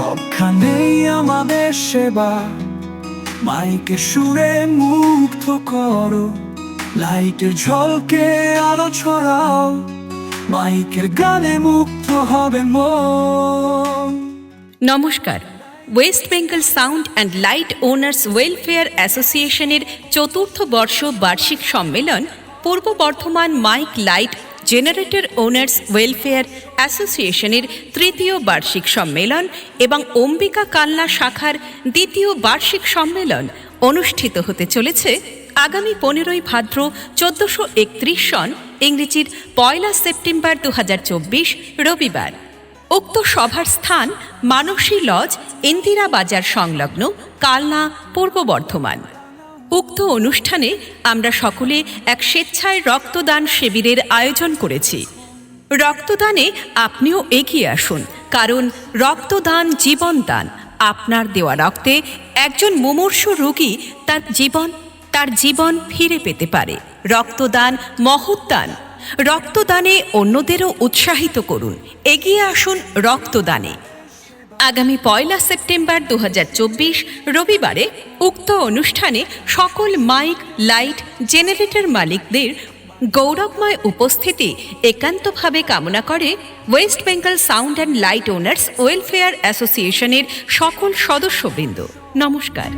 সবখানেই আমাদের সেবা। মাইকে সুরে মুগ্ধ করো, লাইটের ঝলকে আলো ছড়াও, মাইকের গানে মুগ্ধ হবে মন। নমস্কার। West Bengal sound and light owners welfare অ্যাসোসিয়েশনের চতুর্থ বর্ষ বার্ষিক সম্মেলন, Purba Bardhaman mic light generator owners welfare অ্যাসোসিয়েশনের তৃতীয় বার্ষিক সম্মেলন এবং অম্বিকা কালনা শাখার দ্বিতীয় বার্ষিক সম্মেলন অনুষ্ঠিত হতে চলেছে আগামী পনেরোই ভাদ্র চোদ্দশো একত্রিশ সন, ইংরেজির পয়লা সেপ্টেম্বর দু হাজার চব্বিশ, রবিবার। উক্ত সভার স্থান মানসী লজ, ইন্দিরা বাজার সংলগ্ন কালনা, পূর্ব বর্ধমান। উক্ত অনুষ্ঠানে আমরা সকলে এক স্বেচ্ছায় রক্তদান শিবিরের আয়োজন করেছি। রক্তদানে আপনিও এগিয়ে আসুন, কারণ রক্তদান জীবনদান আপনার দেওয়া রক্তে একজন মুমূর্ষু রোগী তার জীবন তার জীবন ফিরে পেতে পারে। রক্তদান মহৎদান রক্তদানে অন্যদেরও উৎসাহিত করুন। এগিয়ে আসুন রক্তদানে। আগামী পয়লা সেপ্টেম্বর দু হাজার চব্বিশ রবিবারে উক্ত অনুষ্ঠানে সকল মাইক, লাইট, জেনারেটর মালিকদের গৌরবময় উপস্থিতি একান্তভাবে কামনা করে West Bengal sound and light owners welfare অ্যাসোসিয়েশনের সকল সদস্যবৃন্দ। নমস্কার।